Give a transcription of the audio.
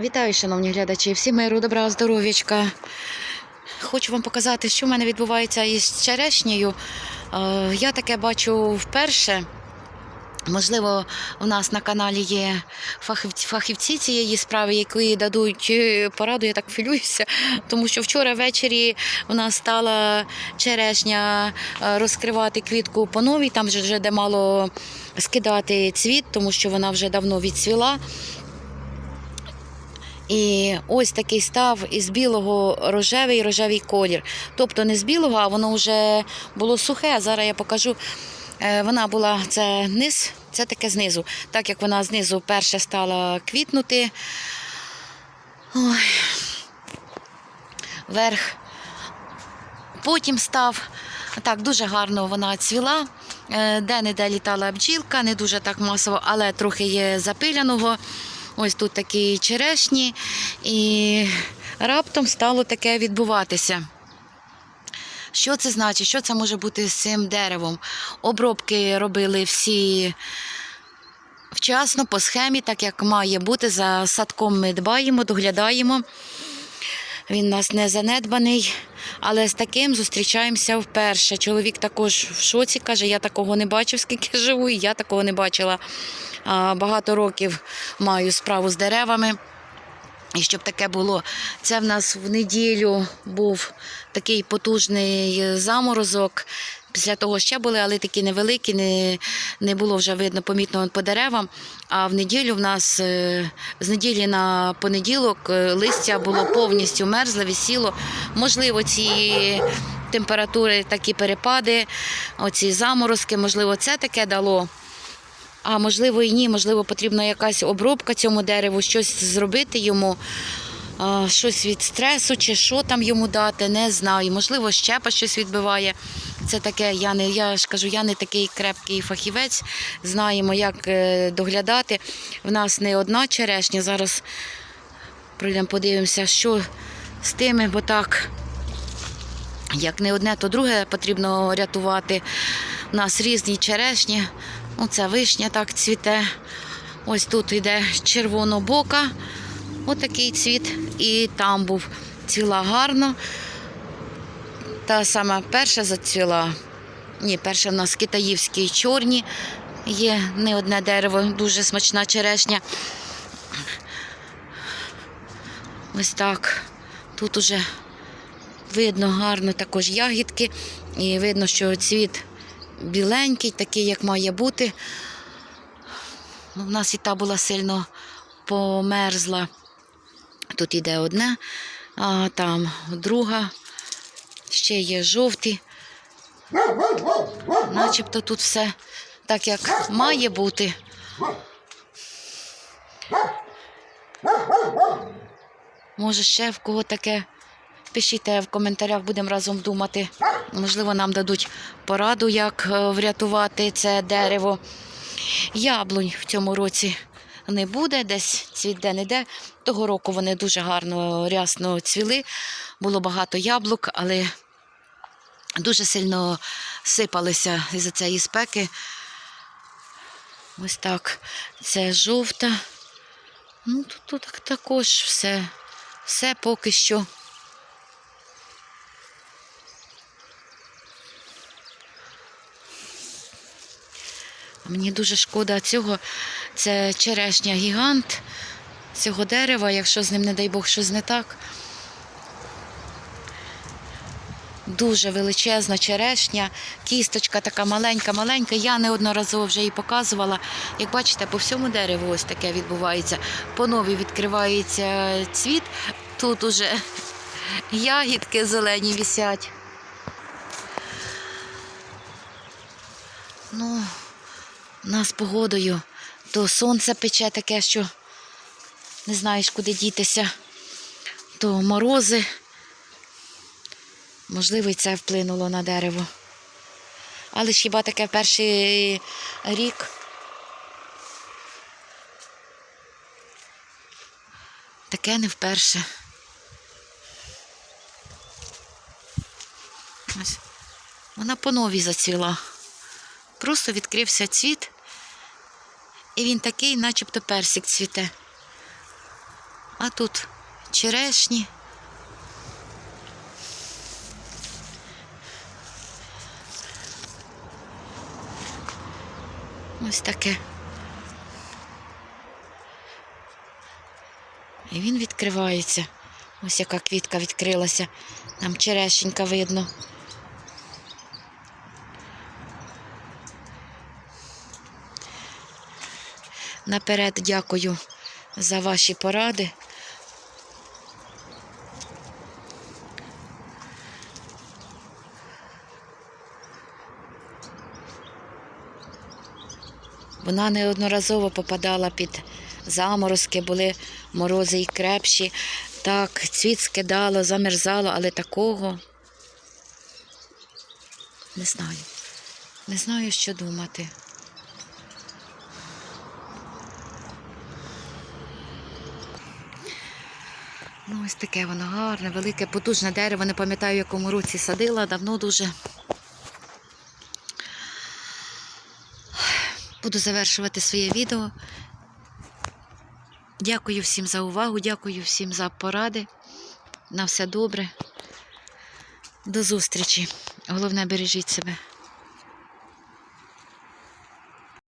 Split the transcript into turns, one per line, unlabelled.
Вітаю, шановні глядачі, всі миру, добра, здоров'ячка. Хочу вам показати, що в мене відбувається із черешнею. Е, Я таке бачу вперше. Можливо, у нас на каналі є фахівці, цієї справи, які дадуть е, пораду, я так хвилююся, тому що вчора ввечері у нас стала черешня е, розкривати квітку по новій, там вже, де мало скидати цвіт, тому що вона вже давно відцвіла. І ось такий став із білого рожевий рожевий колір. Тобто не з білого, а воно вже було сухе. Зараз я покажу. Е, Вона була це низ, це таке знизу. Так як вона знизу перше стала квітнути. Ой. Верх. Потім став. Так, дуже гарно вона цвіла. Е, Де-не-де літала бджілка, не дуже так масово, але трохи є запиляного. Ось тут такі черешні, і раптом стало таке відбуватися. Що це значить? Що це може бути з цим деревом? Обробки робили всі вчасно, по схемі, так як має бути. За садком ми дбаємо, доглядаємо. Він у нас не занедбаний, але з таким зустрічаємося вперше. Чоловік також в шоці каже, я такого не бачив, скільки живу, і я такого не бачила. Багато років маю справу з деревами. І щоб таке було, це в нас в неділю був такий потужний заморозок. Після того ще були, але такі невеликі, не, не було вже видно помітно по деревам. А в неділю в нас е, з неділі на понеділок е, листя було повністю мерзле, висіло. Можливо, ці температури, такі перепади, оці заморозки, можливо, це таке дало. А можливо і ні, можливо, потрібна якась обробка цьому дереву, щось зробити йому, щось від стресу чи що там йому дати, не знаю. Можливо, щепа щось відбиває. Це таке, я не я ж кажу, я не такий крепкий фахівець. Знаємо, як е, доглядати. В нас не одна черешня. Зараз прийдемо, подивимося, що з тими, бо так. Як не одне, то друге потрібно рятувати. У нас різні черешні. Оце вишня так цвіте. Ось тут йде червонобока. Отакий цвіт. І там був цвіла гарно. Та сама перша зацвіла. Ні, перша в нас китаївські чорні. Є не одне дерево, дуже смачна черешня. Ось так. Тут уже видно гарно також ягідки. І видно, що цвіт біленький, такий, як має бути. Ну, У нас і та була сильно померзла. Тут іде одне, а там друга. Ще є жовті. Начебто тут все так, як має бути. Може, ще в кого таке. Пишіть в коментарях, будемо разом думати. Можливо, нам дадуть пораду, як е, врятувати це дерево. Яблунь в цьому році не буде, десь цвіте не де. Того року вони дуже гарно рясно цвіли. Було багато яблук, але дуже сильно сипалися із-за цієї спеки. Ось так. Це жовта. Ну, тут, тут також все, все поки що. Мені дуже шкода цього. Це черешня гігант цього дерева, якщо з ним, не дай Бог, щось не так. Дуже величезна черешня, кісточка така маленька-маленька. Я неодноразово вже її показувала. Як бачите, по всьому дереву ось таке відбувається. По нові відкривається цвіт. Тут уже ягідки зелені висять. Ну, нас погодою, то сонце пече таке, що не знаєш, куди дітися, то морози. Можливо, і це вплинуло на дерево. Але ж хіба таке перший рік. Таке не вперше. Ось. Вона по новій зацвіла. Просто відкрився цвіт, і він такий, начебто персик цвіте. А тут черешні. Ось таке. І він відкривається. Ось яка квітка відкрилася. Нам черешенька видно. Наперед дякую за ваші поради. Вона неодноразово попадала під заморозки, були морози і крепші. Так, цвіт скидало, замерзало, але такого не знаю. Не знаю, що думати. Ну, ось таке воно гарне, велике, потужне дерево. Не пам'ятаю, в якому році садила, давно дуже. Буду завершувати своє відео. Дякую всім за увагу, дякую всім за поради. На все добре. До зустрічі. Головне, бережіть себе.